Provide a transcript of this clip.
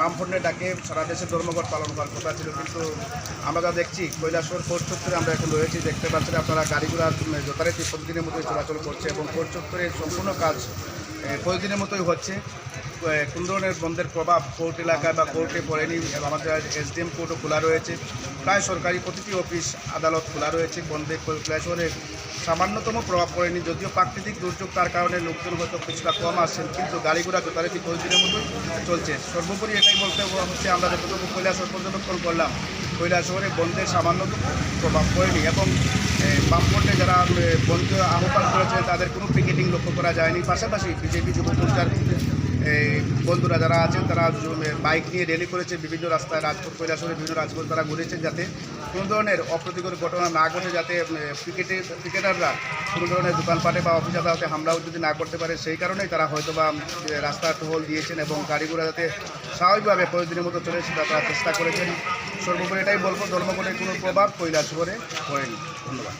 বামফ্রন্টের ডাকে, সারা দেশে ধর্মঘট পালন করার কথা ছিল, কিন্তু আমরা যা দেখছি কৈলাসর কোর্ট চত্বরে আমরা এখন রয়েছি, দেখতে পাচ্ছেন আপনারা গাড়িগুলা যথারীতি প্রতিদিনের মতোই চলাচল করছে এবং কোর্ট চত্বরে সম্পূর্ণ কাজ প্রতিদিনের মতোই হচ্ছে। কোন ধরনের বন্ধের প্রভাব কোর্ট এলাকায় বা কোর্টে পড়েনি আমাদের এসডিএম কোর্টও খোলা রয়েছে। প্রায় সরকারি প্রতিটি অফিস আদালত খোলা রয়েছে, বন্ধে কৈলাসরে সামান্যতম প্রভাব পড়েনি। যদিও প্রাকৃতিক দুর্যোগ তার কারণে লোকজন হয়তো কিছুটা কম আসছেন, কিন্তু গাড়ি ঘোড়া যথারীতি প্রতিদিনের মতোই চলছে। সর্বোপরি এটাই বলতে হচ্ছে, আমরা যতটুকু কৈলাসর পর্যবেক্ষণ করলাম কৈলাসরে বন্ধের সামান্যতম প্রভাব পড়েনি এবং বামফ্রন্টে যারা বন্ধ আহ্বান করেছে, তাদের কোনো পিকেটিং লক্ষ্য করা যায়নি। পাশাপাশি বিজেপি যুব মোর্চার বন্ধুরা যারা আছেন, তারা বাইক নিয়ে র্যালি করেছে বিভিন্ন রাস্তায়, রাজপথ কৈলাসরে বিভিন্ন রাজপথ তারা ঘুরেছেন যাতে কোনো ধরনের অপ্রীতিকর ঘটনা না ঘটে, যাতে ক্রিকেটে, ক্রিকেটাররা কোনো ধরনের দোকানপাটে বা অফিস আদালতে হামলাও যদি না করতে পারে, সেই কারণেই তারা হয়তো বা রাস্তা টহল দিয়েছেন এবং গাড়িগুলো যাতে স্বাভাবিকভাবে প্রতিদিনের মতো চলে, সেটা তারা চেষ্টা করেছেন। সর্বোপরি এটাই বলব, ধর্মঘটের কোনো প্রভাব কৈলাসরে পড়েনি। ধন্যবাদ।